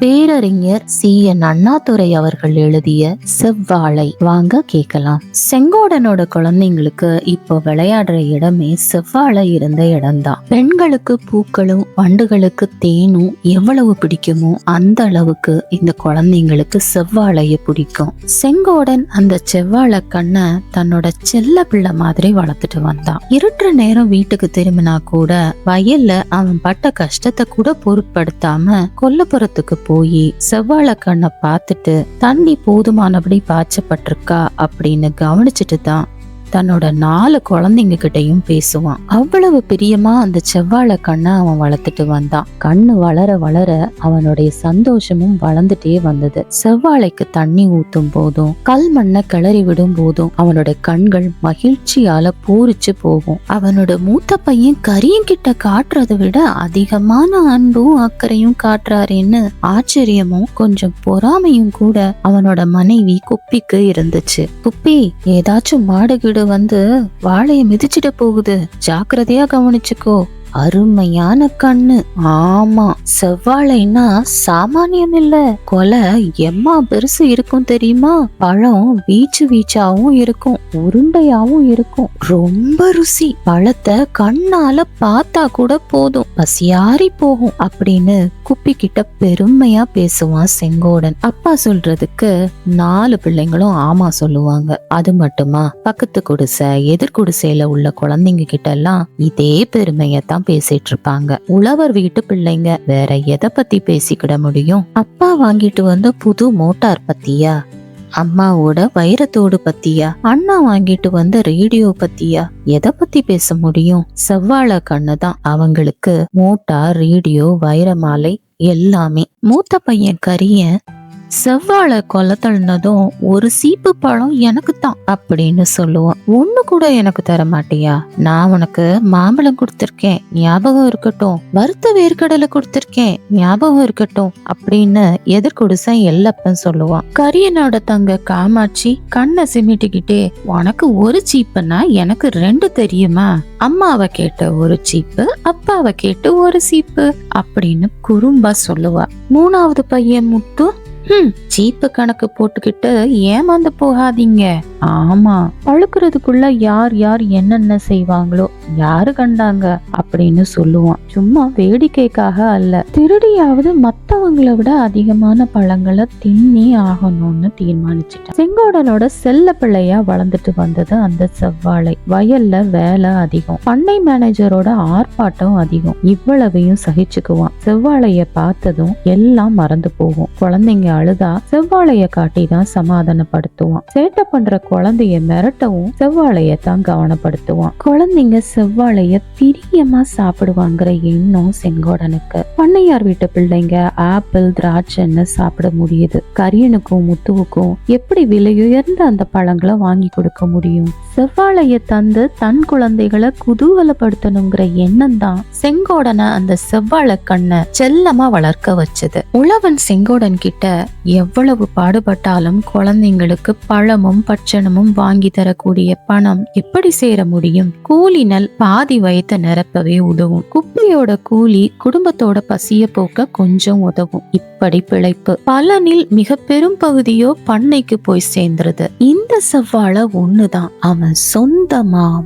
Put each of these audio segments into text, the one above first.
பேரறிஞர் சி. என். அண்ணாதுரை அவர்கள் எழுதிய செவ்வாழை. வாங்க கேட்கலாம். செங்கோடனோட குழந்தைங்களுக்கு இப்போ விளையாடுற இடமே செவ்வாழை இருந்த இடம்தான். பெண்களுக்கு பூக்களும் வண்டுகளுக்கு தேனும் எவ்வளவு பிடிக்குமோ அந்த அளவுக்கு இந்த குழந்தைங்களுக்கு செவ்வாழைய பிடிக்கும். செங்கோடன் அந்த செவ்வாழை கண்ணை தன்னோட செல்ல பிள்ளை மாதிரி வளர்த்துட்டு வந்தான். இருட்டுற நேரம் வீட்டுக்கு திரும்பினா கூட வயல்ல அவன் பட்ட கஷ்டத்தை கூட பொருட்படுத்தாம கொல்லப்புறத்துக்கு போய் செவ்வாழை கண்ணை பார்த்துட்டு தண்ணி போதுமானபடி பாய்ச்சப்பட்டிருக்கா? அப்படின்னு கவனிச்சுட்டு தான் தன்னோட நாலு குழந்தைங்க கிட்டையும் பேசுவான். அவ்வளவு பிரியமா அந்த செவ்வாழை கண்ணை அவன் வளர்த்துட்டு வந்தான். கண்ணு வளர வளர அவனுடைய சந்தோஷமும் வளர்ந்துட்டே வந்தது. செவ்வாழைக்கு தண்ணி ஊத்தும் போதும் கல் மண்ணை கிளறி விடும் போதும் அவனோட கண்கள் மகிழ்ச்சியால பூரிச்சு போகும். அவனோட மூத்த பையன் கரியும் கிட்ட காட்டுறதை விட அதிகமான அன்பும் அக்கறையும் காட்டுறாருன்னு ஆச்சரியமும் கொஞ்சம் பொறாமையும் கூட அவனோட மனைவி குப்பிக்கு இருந்துச்சு. குப்பி ஏதாச்சும் மாடு வந்து வாழைய மிதிச்சிட போகுது. ஜாக்கிரதையா கவனிச்சுக்கோ. அருமையான கண்ணு. ஆமா செவ்வாழைன்னா சாமானியம் இல்ல கொலை எம்மா பெருசு இருக்கும் தெரியுமா? பழம் வீச்சு வீச்சாவும் இருக்கும் உருண்டையாவும் இருக்கும். ரொம்ப ருசி. பழத்தை கண்ணால பார்த்தா கூட போதும். பசியாரி போகும் அப்படின்னு குப்பி கிட்ட பெருமையா பேசுவான் செங்கோடன். அப்பா சொல்றதுக்கு நாலு பிள்ளைங்களும் ஆமா சொல்லுவாங்க. அது மட்டுமா? பக்கத்து குடிசை எதிர் குடிசையில உள்ள குழந்தைங்க கிட்ட எல்லாம் இதே பெருமையத்தான் பேசிட்டு இருப்பாங்க உழவர் வீட்டு பிள்ளைங்க வேற எதை பத்தி பேசிக்கிட முடியும்? அப்பா வாங்கிட்டு வந்த புது மோட்டார் பத்தியா? அம்மாவோட வைரத்தோடு பத்தியா? அண்ணா வாங்கிட்டு வந்த ரேடியோ பத்தியா? எதை பத்தி பேச முடியும்? செவ்வாழை கண்ணு தான் அவங்களுக்கு மோட்டார் ரேடியோ வைரமாலை எல்லாமே. மூத்த பையன் கரிய செவ்வாழை கொலை தள்ளினதும் ஒரு சீப்பு பழம் எனக்கு தான் அப்படின்னு சொல்லுவான். ஒண்ணு கூட எனக்கு தர மாட்டியா? நான் உனக்கு மாம்பழம் கொடுத்திருக்கேன் ஞாபகம் இருக்கட்டும். வறுத்த வேர்க்கடலை கொடுத்திருக்கேன் ஞாபகம் இருக்கட்டும் அப்படின்னு எதிர்கொடுசன் எல்லப்பன் சொல்லுவான். கரியனோட தங்க காமாட்சி கண்ணை சிமிட்டிக்கிட்டே உனக்கு ஒரு சீப்புனா எனக்கு ரெண்டு தெரியுமா? அம்மாவை கேட்ட ஒரு சீப்பு அப்பாவை கேட்டு ஒரு சீப்பு அப்படின்னு குறும்பா சொல்லுவா. மூணாவது பையன் முத்து சீப்பு கணக்கு போட்டுக்கிட்டு ஏமாந்து போகாதீங்க. ஆமா பழுக்கிறதுக்குள்ள யார் யார் என்னென்ன செய்வாங்களோ யாரு கண்டாங்க அப்படின்னு சொல்லுவான். சும்மா வேடிக்கைக்காக அல்ல. திருடியாவது மத்தவங்கள விட அதிகமான பழங்களை தின்னே ஆகணும்னு தீர்மானிச்சிட்டான். செங்கோடனோட செல்ல பிள்ளையா வளர்ந்துட்டு வந்தது அந்த செவ்வாழை. வயல்ல வேலை அதிகம். பண்ணை மேனேஜரோட ஆர்ப்பாட்டம் அதிகம். இவ்வளவையும் சகிச்சுக்குவான். செவ்வாழைய பார்த்ததும் எல்லாம் மறந்து போகும். குழந்தைங்க அழுதா செவ்வாழைய காட்டி தான் சமாதானப்படுத்துவான். சேட்டை பண்ற குழந்தைய மிரட்டவும் செவ்வாழைய தான் கவனப்படுத்துவான். குழந்தைங்க செவ்வாழைய பிரியமா சாப்பிடுவாங்கிற எண்ணம் செங்கோடனுக்கு. பண்ணையார் வீட்டு பிள்ளைங்க ஆப்பிள் திராட்சைன்னு சாப்பிட முடியுது? கரியனுக்கும் முத்துவுக்கும் எப்படி விலையுயர்ந்த அந்த பழங்களை வாங்கி கொடுக்க முடியும்? செவ்வாழைய தந்து தன் குழந்தைகளை குதூகலப்படுத்தணுங்கிற எண்ணம் தான் செங்கோடனை அந்த செவ்வாழை கண்ணை செல்லமா வளர்க்க வச்சது. உழவன் செங்கோடன் கிட்ட எவ்வளவு பாடுபட்டாலும் குழந்தைங்களுக்கு பழமும் பட்சணமும் வாங்கி தரக்கூடிய பணம் எப்படி சேர முடியும்? கூலி நல் பாதி வயத்தை நிரப்பவே உதவும். குப்பையோட கூலி குடும்பத்தோட பசிய போக்க கொஞ்சம் உதவும். இப்ப படிப்பிழைப்பு. பலனில் மிக பெரும் பகுதியோ பண்ணைக்கு போய் சேர்ந்துருது. இந்த செவ்வாழை ஒண்ணுதான். அவன் சொந்தமா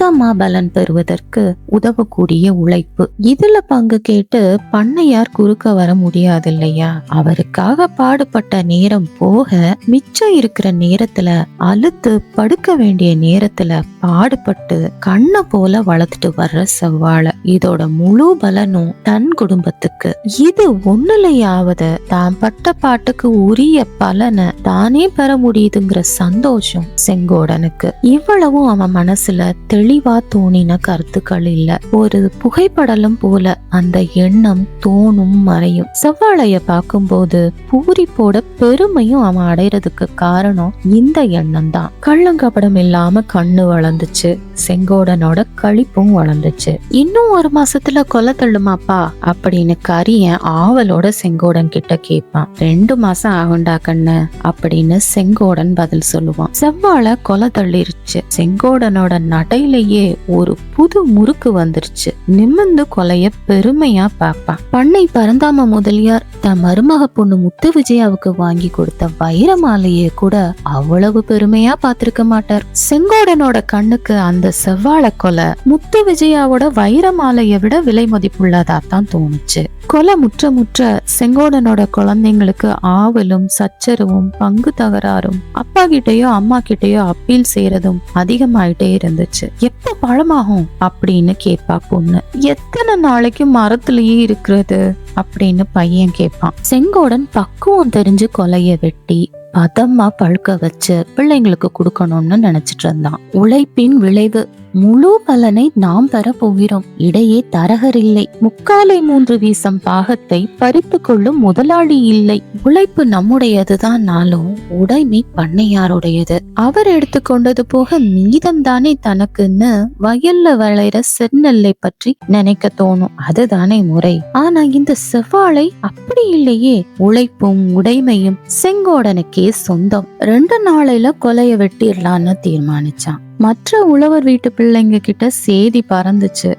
மொத்தமா பலன் பெறுவதற்கு உதவக்கூடிய உழைப்பு. இதுல பங்கு கேட்டு பண்ணையார் குறுக்க வர முடியாது இல்லையா அவருக்காக பாடுபட்ட நேரம் போக மிச்சம் இருக்கிற நேரத்துல அழுத்து படுக்க வேண்டிய நேரத்துல பாடுபட்டு கண்ணை போல வளர்த்துட்டு வர்ற செவ்வாழை. இதோட முழு பலனும் தன் குடும்பத்துக்கு. இது ஒண்ணுலையாவது தான் பட்ட பாட்டுக்கு உரிய பலனை தானே பெற முடியுதுங்கிற சந்தோஷம் செங்கோடனுக்கு. இவ்வளவும் அவன் மனசுல தெளிவா தோணின கருத்துக்கள் இல்ல. ஒரு புகைப்படலும் போல அந்த எண்ணம் தோணும் மறையும். செவ்வாழைய பார்க்கும்போது பூரிப்போட பெருமையும் அவன் அடைறதுக்கு காரணம் இந்த எண்ணம் தான். கள்ளங்கபடம் இல்லாம கண்ணு வளர்ந்துச்சு. செங்கோடனோட கழிப்பும் வளர்ந்துச்சு. இன்னும் ஒரு மாசத்துல கொலை தள்ளுமாப்பா அப்படின்னு கரியன் ஆவலோட செங்கோடன் கிட்ட கேட்பான் ரெண்டு மாசம் ஆகுண்டா கண்ணு அப்படின்னு செங்கோடன் பதில் சொல்லுவான். செவ்வாழை கொலை தள்ளிருச்சு. செங்கோடனோட நடையில உள்ளேயே ஒரு புது முறுக்கு வந்துருச்சு. நிமிர்ந்து கொலைய பெருமையா பார்ப்பான் பண்ணை பரந்தாம முதலியார் தன் மருமக பொண்ணு முத்து விஜயாவுக்கு வாங்கி கொடுத்த வைர மாலையே கூட அவ்வளவு பெருமையா பார்த்திருக்க மாட்டார். செங்கோடனோட கண்ணுக்கு அந்த செவ்வாழ கொலை முத்து விஜயாவோட வைர மாலையை விட விலை மதிப்புள்ளதா தான் தோணுச்சு. கொலை முற்ற முற்ற செங்கோடனோட குழந்தைங்களுக்கு ஆவலும் சச்சரவும் பங்கு தகராறும் அப்பா கிட்டயோ அம்மா கிட்டயோ அப்பீல் செய்யறதும் அதிகமாயிட்டே இருந்துச்சு. எப்போ பழமாகும் அப்படின்னு கேட்பா பொண்ணு. எத்தனை நாளைக்கு மரத்திலேயே இருக்கிறது அப்படின்னு பையன் கேட்பான். செங்கோடன் பக்குவம் தெரிஞ்சு கொலைய வெட்டி பதமா பழுக்க வச்சு பிள்ளைங்களுக்கு கொடுக்கணும்னு நினைச்சிட்டு இருந்தான். உழைப்பின் விளைவு முழு பலனை நாம் பெற போகிறோம். இடையே தரகர் இல்லை. முக்காலை மூன்று வீசம் பாகத்தை பறித்து கொள்ளும் முதலாளி இல்லை. உழைப்பு நம்முடையதுதான் நாளும் உடைமை பண்ணையாருடையது. அவர் எடுத்துக்கொண்டது போக மீதம் தானே தனக்குன்னு வயல்ல விளையிற செந்நெல்லை பற்றி நினைக்க தோணும். அதுதானே முறை. ஆனா இந்த செவ்வாழை அப்படி இல்லையே. உழைப்பும் உடைமையும் செங்கோடனுக்கே சொந்தம். ரெண்டு நாளையில கொலைய வெட்டிடலான்னு தீர்மானிச்சான். மற்ற உழவர் வீட்டு பிள்ளைங்க கிட்ட சேதி பறந்துச்சு.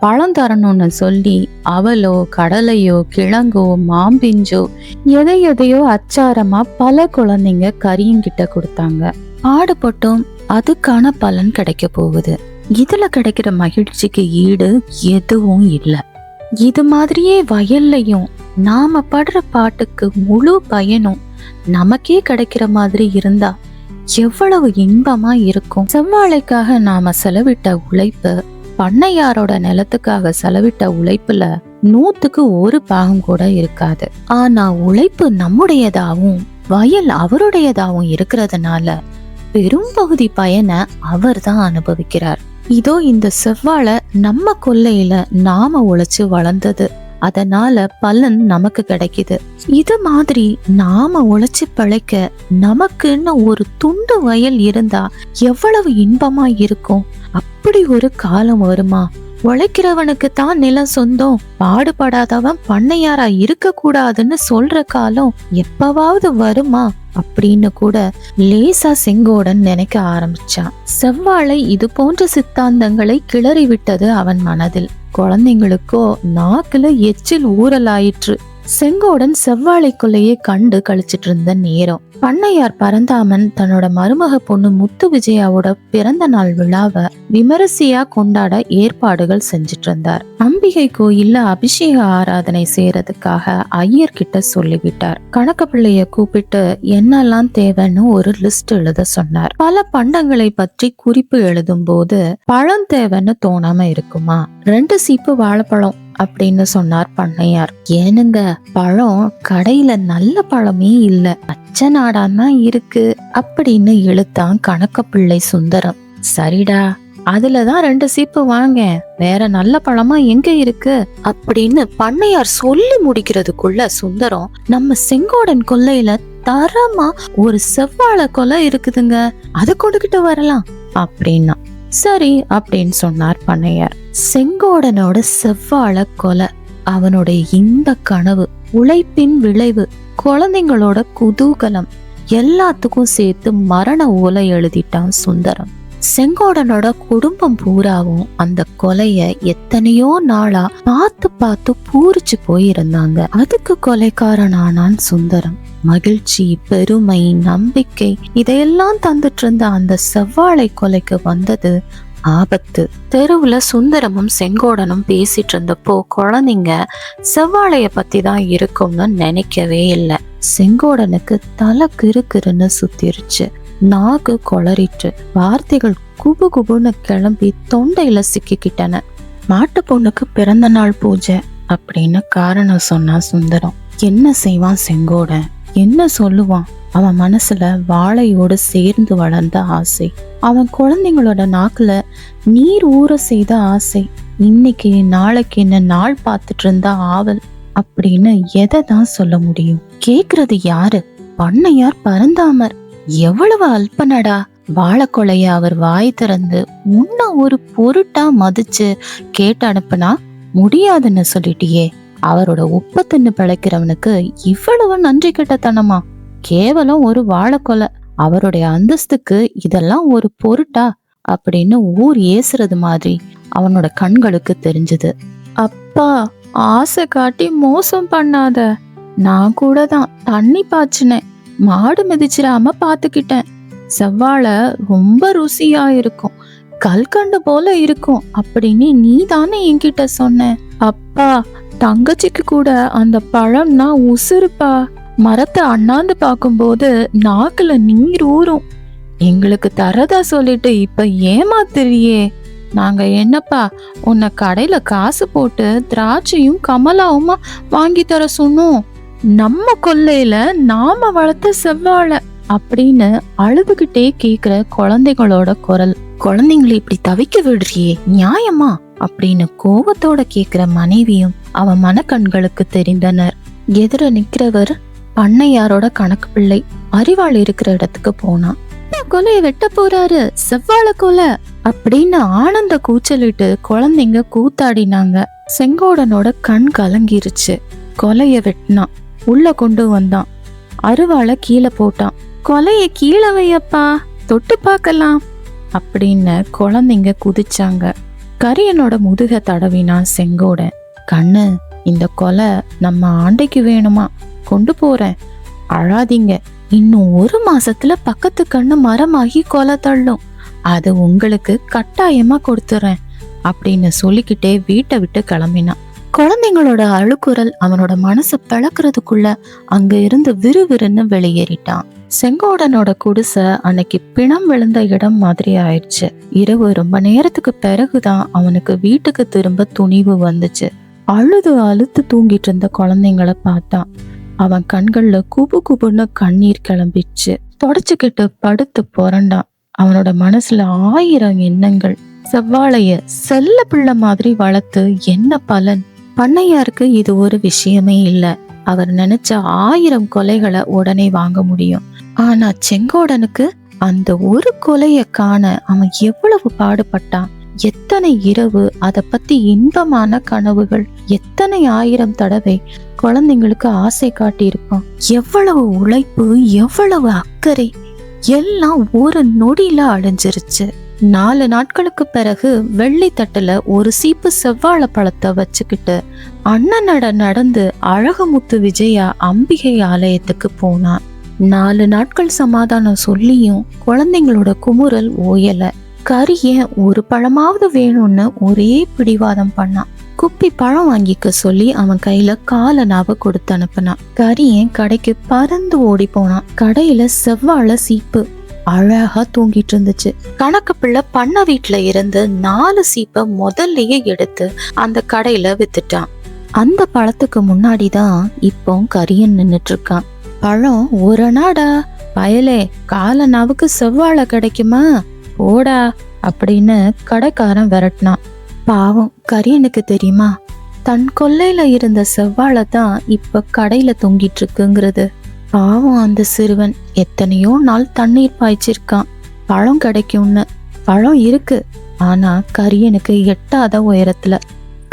பழம் தரணும்னு சொல்லி அவலோ கடலையோ கிழங்கோ மாம்பிஞ்சோ எதை எதையோ அச்சாரமா பல குழந்தைங்க கரியங்கிட்ட கொடுத்தாங்க. பாடுபட்டும் அதுக்கான பலன் கிடைக்க போகுது. இதுல கிடைக்கிற மகிழ்ச்சிக்கு ஈடு எதுவும் இல்லை. இது மாதிரியே வயல்லையும் நாம படுற பாட்டுக்கு முழு பயனும் நமக்கே கிடைக்கிற மாதிரி இருந்தா எவ்வளவு இன்பமா இருக்கும். செவ்வாழைக்காக நாம செலவிட்ட உழைப்பு பண்ணையாரோட நிலத்துக்காக செலவிட்ட உழைப்புல நூத்துக்கு ஒரு பாகம் கூட இருக்காது. ஆனா உழைப்பு நம்முடையதாகவும் வயல் அவருடையதாகவும் இருக்கிறதுனால பெரும்பகுதி பயனை அவர் தான் அனுபவிக்கிறார். இதோ இந்த செவ்வாழை நம்ம கொல்லையில நாம உழைச்சு வளர்ந்தது. அதனால பலன் நமக்கு கிடைக்குது. இது மாதிரி நாம உழைச்சு பிழைக்க நமக்குன்னு ஒரு துண்டு வயல் இருந்தா எவ்வளவு இன்பமா இருக்கும்? அப்படி ஒரு காலம் வருமா? உழைக்கிறவனுக்கு தான் நிலம் சொந்தம். பாடுபடாதவன் பண்ணையாரா இருக்க கூடாதுன்னு சொல்ற காலம் எப்பவாவது வருமா? அப்படின்னு கூட லேசா செங்கோடன் நினைக்க ஆரம்பிச்சான். செவ்வாழை இது போன்ற சித்தாந்தங்களை கிளறி விட்டது அவன் மனதில். குழந்தைங்களுக்கோ நாக்கில் எச்சில் ஊறலாயிற்று. செங்கோடன் செவ்வாழைக்குள்ளேயே கண்டு கழிச்சிட்டு இருந்த நேரம். பண்ணையார் பரந்தாமன் தன்னோட மருமக பொண்ணு முத்து விஜயாவோட பிறந்த நாள் விழாவை விமரிசையா கொண்டாட ஏற்பாடுகள் செஞ்சிட்டு இருந்தார் அம்பிகை கோயில்ல அபிஷேக ஆராதனை செய்யறதுக்காக ஐயர் கிட்ட சொல்லிவிட்டார். கணக்க பிள்ளைய கூப்பிட்டு என்னெல்லாம் தேவைன்னு ஒரு லிஸ்ட் எழுத சொன்னார். பல பண்டங்களை பற்றி குறிப்பு எழுதும் போது பழம் தேவைன்னு தோணாம இருக்குமா? ரெண்டு சீப்பு வாழைப்பழம் அப்படின்னு சொன்னார் பண்ணையார். ஏனுங்க பழம் கடையில நல்ல பழமே இல்ல. அச்ச தான் இருக்கு அப்படின்னு இழுத்தான் கணக்க பிள்ளை சுந்தரம். சரிடா அதுலதான் ரெண்டு சீப்பு வாங்க. வேற நல்ல பழமா எங்க இருக்கு? அப்படின்னு பண்ணையார் சொல்லி முடிக்கிறதுக்குள்ள சுந்தரம் நம்ம செங்கோடன் கொல்லையில தரமா ஒரு செவ்வாழை கொலை இருக்குதுங்க. அதை கொடுக்கிட்டு வரலாம் அப்படின்னா. சரி அப்படின்னு சொன்னார் பண்ணையார். செங்கோடனோட செவ்வாழ கொலை அவனுடைய இந்த கனவு உழைப்பின் விளைவு குழந்தைங்களோட குதூகலம் எல்லாத்துக்கும் சேர்த்து மரண ஓலை எழுதிட்டான் சுந்தரம். செங்கோடனோட குடும்பம் பூராவும் அந்த கொலைய எத்தனையோ நாளா பார்த்து பார்த்து பூரிச்சு போயிருந்தாங்க. அதுக்கு கொலைக்காரனானான் சுந்தரம். மகிழ்ச்சி பெருமை நம்பிக்கை இதையெல்லாம் தந்துட்டு இருந்த அந்த செவ்வாழை கொலைக்கு வந்தது ஆபத்து. தெருவுல சுந்தரமும் செங்கோடனும் பேசிட்டு இருந்தப்போ குழந்தைங்க செவ்வாழைய பத்தி தான் இருக்கும்னு நினைக்கவே இல்லை. செங்கோடனுக்கு தலை கிறுகிறுன்னு சுத்திருச்சு. நாக்கு கொளறிற்று. வார்த்தைகள் குபு குபுன்னு கிளம்பி தொண்டையில சிக்கிக்கிட்டன. மாட்டு பொண்ணுக்கு பிறந்த நாள் பூஜை அப்படின்னு காரணம் சொன்னா சுந்தரம். என்ன செய்வான் செங்கோடன் என்ன சொல்லுவான்? அவன் மனசுல வாழையோடு சேர்ந்து வளர்ந்த ஆசை. அவன் குழந்தைங்களோட நாக்குல நீர் ஊற செய்த ஆசை. இன்னைக்கு நாளைக்கு என்ன நாள் பார்த்துட்டு இருந்தா ஆவல் அப்படின்னு எதை தான் சொல்ல முடியும்? கேக்குறது யாரு? பண்ணையார் பரந்தாமர். எவ்வளவு அல்பனடா? வாழைக்கொலைய அவர் வாய் திறந்து முன்ன ஒரு பொருட்டா மதிச்சு கேட்டு அனுப்புனா முடியாதுன்னு சொல்லிட்டியே. அவரோட உப்ப தின்னு பிழைக்கிறவனுக்கு இவ்வளவு நன்றி கெட்டத்தனமா? கேவலம் ஒரு வாழைக்கொலை. அவருடைய அந்தஸ்துக்கு இதெல்லாம் ஒரு பொருட்டா? அப்படின்னு ஊர் ஏசுறது மாதிரி அவனோட கண்களுக்கு தெரிஞ்சது. அப்பா ஆசை காட்டி மோசம் பண்ணாத. நான் கூட தான் தண்ணி பாய்ச்சினேன். மாடு மிதிச்சிடாம பாத்துக்கிட்டேன். செவ்வாழை ரொம்ப ருசியா இருக்கும். கல்கண்டு போல இருக்கும் அப்படின்னு நீ தானே என்கிட்ட சொன்ன. அப்பா தங்கச்சிக்கு கூட அந்த பழம்னா உசுருப்பா மரத்தை அண்ணாந்து பார்க்கும்போது நாக்குல நீர் ஊறும். எங்களுக்கு தரதா சொல்லிட்டு இப்ப ஏமாத்துறியே. நாங்க என்னப்பா உன்னை கடையில காசு போட்டு திராட்சையும் கமலாவுமா வாங்கி தர சொன்னோம். நம்ம கொல்லையில நாம வளர்த்த செவ்வாழை அப்படின்னு அழுதுகிட்டே கேக்குற குழந்தைகளோட குரல். குழந்தைங்களை இப்படி தவிக்க விடுறியே நியாயமா? அப்படின்னு கோபத்தோட கேக்குற மனைவியும் அவன் மனக்கண்களுக்கு தெரிந்தனர். எதிர நிக்கிறவர் பண்ணையாரோட கணக்கு பிள்ளை அறிவாள் இருக்கிற இடத்துக்கு போனான் கொலையை வெட்ட போறாரு? செவ்வாழை கொலை? அப்படின்னு ஆனந்த கூச்சலிட்டு குழந்தைங்க கூத்தாடினாங்க. செங்கோடனோட கண் கலங்கிருச்சு. கொலைய வெட்டினான். உள்ள கொண்டு வந்தான். அருவாளை கீழே போட்டான். கொலைய கீழே வையப்பா தொட்டு பார்க்கலாம் அப்படின்னு குழந்தைங்க குதிச்சாங்க. கரியனோட முதுக தடவினான் செங்கோட கண்ணு இந்த கொலை நம்ம ஆண்டைக்கு வேணுமா? கொண்டு போறேன். அழாதீங்க இன்னும் ஒரு மாசத்துல பக்கத்து கண்ணு மரமாகி கொலை தள்ளும். அது உங்களுக்கு கட்டாயமா கொடுத்துறேன் அப்படின்னு சொல்லிக்கிட்டே வீட்டை விட்டு கிளம்பினான். குழந்தைங்களோட அழுக்குரல் அவனோட மனசை பிளக்குறதுக்குள்ள அங்க இருந்து விறுவிறுன்னு வெளியேறிட்டான். செங்கோடனோட குடிசை அன்னைக்கு பிணம் விழுந்த இடம் மாதிரி ஆயிடுச்சு. இரவு ரொம்ப நேரத்துக்கு பிறகுதான் அவனுக்கு வீட்டுக்கு திரும்ப துணிவு வந்துச்சு. அழுது அழுத்து தூங்கிட்டு இருந்த குழந்தைங்கள பார்த்தான் அவன் கண்கள்ல குபு குபுன்னு கண்ணீர் கிளம்பிச்சு தொடச்சுக்கிட்டு படுத்து புரண்டான். அவனோட மனசுல ஆயிரம் எண்ணங்கள். செவ்வாழைய செல்ல பிள்ளை மாதிரி வளர்த்து என்ன பலன்? பண்ணையாருக்கு இது ஒரு விஷயமே இல்லை. அவர் நினைச்ச ஆயிரம் கொலைகளை உடனே வாங்க முடியும். ஆனா செங்கோடனுக்கு அந்த ஒரு கொலைய காண அவன் எவ்வளவு பாடுபட்டான். எத்தனை இரவு அதை பத்தி இன்பமான கனவுகள் எத்தனை ஆயிரம் தடவை குழந்தைங்களுக்கு ஆசை காட்டியிருப்பான். எவ்வளவு உழைப்பு எவ்வளவு அக்கறை எல்லாம் ஒரு நொடியில அழிஞ்சிருச்சு. நாலு நாட்களுக்கு பிறகு வெள்ளி தட்டுல ஒரு சீப்பு செவ்வாழை பழத்தை வச்சுக்கிட்டு அண்ணனட நடந்து அழகுமுத்து விஜயா அம்பிகை ஆலயத்துக்கு போனான். நாலு நாட்கள் சமாதானம் சொல்லியும் குழந்தைங்களோட குமுறல் ஓயல. கரிய ஒரு பழமாவது வேணும்னு ஒரே பிடிவாதம் பண்ணான். குப்பி பழம் வாங்கிக்க சொல்லி அவன் கையில காலனாவ கொடுத்து அனுப்புனான். கரியன் கடைக்கு பறந்து ஓடி போனான். கடையில செவ்வாழை சீப்பு அழகா தூங்கிட்டு இருந்துச்சு. கணக்கு பிள்ளை பண்ண வீட்டுல இருந்து நாலு சீப்பை முதல்லயே எடுத்து அந்த கடையில வித்துட்டான். அந்த பழத்துக்கு முன்னாடிதான் இப்போ கரியன் நின்றுட்டு இருக்கான் பழம் ஒரு நாடா? பயலே காலனாவுக்கு செவ்வாழை கிடைக்குமா? ஓடா அப்படின்னு கடைக்காரன் விரட்டினான். பாவம் கரியனுக்கு தெரியுமா? தன் கொல்லையில இருந்த செவ்வாழை தான் இப்ப கடையில தொங்கிட்டு இருக்குங்கிறது. பாவம் அந்த சிறுவன். எத்தனையோ நாள் தண்ணீர் பாய்ச்சிருக்கான். பழம் கிடைக்கும்னு. பழம் இருக்கு. ஆனா கரியனுக்கு எட்டாத உயரத்துல.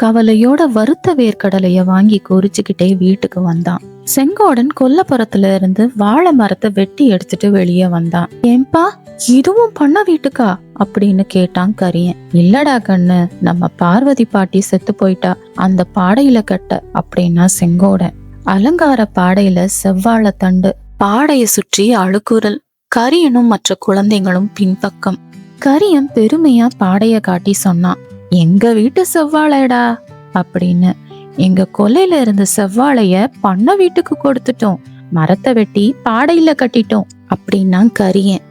கவலையோட வறுத்த வேர்க்கடலைய வாங்கி குறிச்சுக்கிட்டே வீட்டுக்கு வந்தான். செங்கோடன் கொல்லப்புறத்துல இருந்து வாழை மரத்தை வெட்டி எடுத்துட்டு வெளியே வந்தான். ஏன்பா இதுவும் பண்ண வீட்டுக்கா? அப்படின்னு கேட்டான் கரியன். இல்லடா கண்ணு நம்ம பார்வதி பாட்டி செத்து போயிட்டா. அந்த பாடையில கட்ட அப்படின்னா செங்கோடன். அலங்கார பாடையில செவ்வாழை தண்டு பாடைய சுற்றி அழுக்குரல் கரியனும் மற்ற குழந்தைகளும் பின்பக்கம். கரியன் பெருமையா பாடைய காட்டி சொன்னான் எங்க வீட்டு செவ்வாழைடா அப்படின்னு. எங்க கொலையில இருந்த செவ்வாழைய பண்ண வீட்டுக்கு கொடுத்துட்டோம் மரத்தை வெட்டி பாடையில கட்டிட்டோம் அப்படின்னா கரியன்.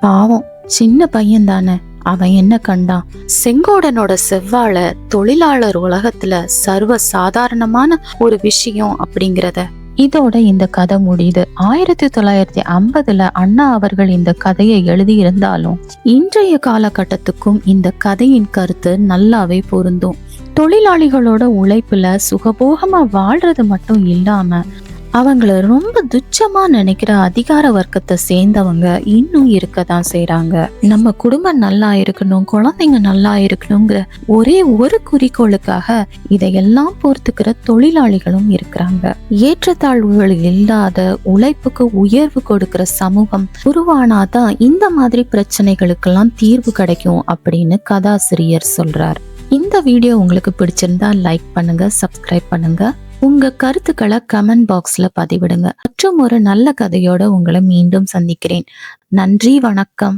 பாவம் சின்ன பையன் தானே அவன் என்ன கண்டான்? செங்கோடனோட செவ்வாழை தொழிலாளர் உலகத்துல சர்வ சாதாரணமான ஒரு விஷயம் அப்படிங்கிறத. இதோட இந்த கதை முடியுது. ஆயிரத்தி தொள்ளாயிரத்தி ஐம்பதுல அண்ணா அவர்கள் இந்த கதையை எழுதியிருந்தாலும் இன்றைய காலகட்டத்துக்கும் இந்த கதையின் கருத்து நல்லாவே பொருந்தும். தொழிலாளிகளோட உழைப்புல சுகபோகமா வாழ்றது மட்டும் இல்லாம அவங்கள ரொம்ப துச்சமா நினைக்கிற அதிகார வர்க்கத்தை சேர்ந்தவங்க இன்னும் இருக்க தான் செய்கிறாங்க நம்ம குடும்பம் நல்லா இருக்கணும் குழந்தைங்க நல்லா இருக்கணுங்கிற ஒரே ஒரு குறிக்கோளுக்காக இதையெல்லாம் பொறுத்துக்கிற தொழிலாளிகளும் இருக்கிறாங்க. ஏற்றத்தாழ்வுகள் இல்லாத உழைப்புக்கு உயர்வு கொடுக்கிற சமூகம் உருவானாதான் இந்த மாதிரி பிரச்சனைகளுக்கெல்லாம் தீர்வு கிடைக்கும் அப்படின்னு கதாசிரியர் சொல்றார். இந்த வீடியோ உங்களுக்கு பிடிச்சிருந்தா லைக் பண்ணுங்க சப்ஸ்கிரைப் பண்ணுங்க. உங்க கருத்துக்களை கமெண்ட் பாக்ஸ்ல பதிவிடுங்க. மற்றும் ஒரு நல்ல கதையோட உங்களை மீண்டும் சந்திக்கிறேன். நன்றி வணக்கம்.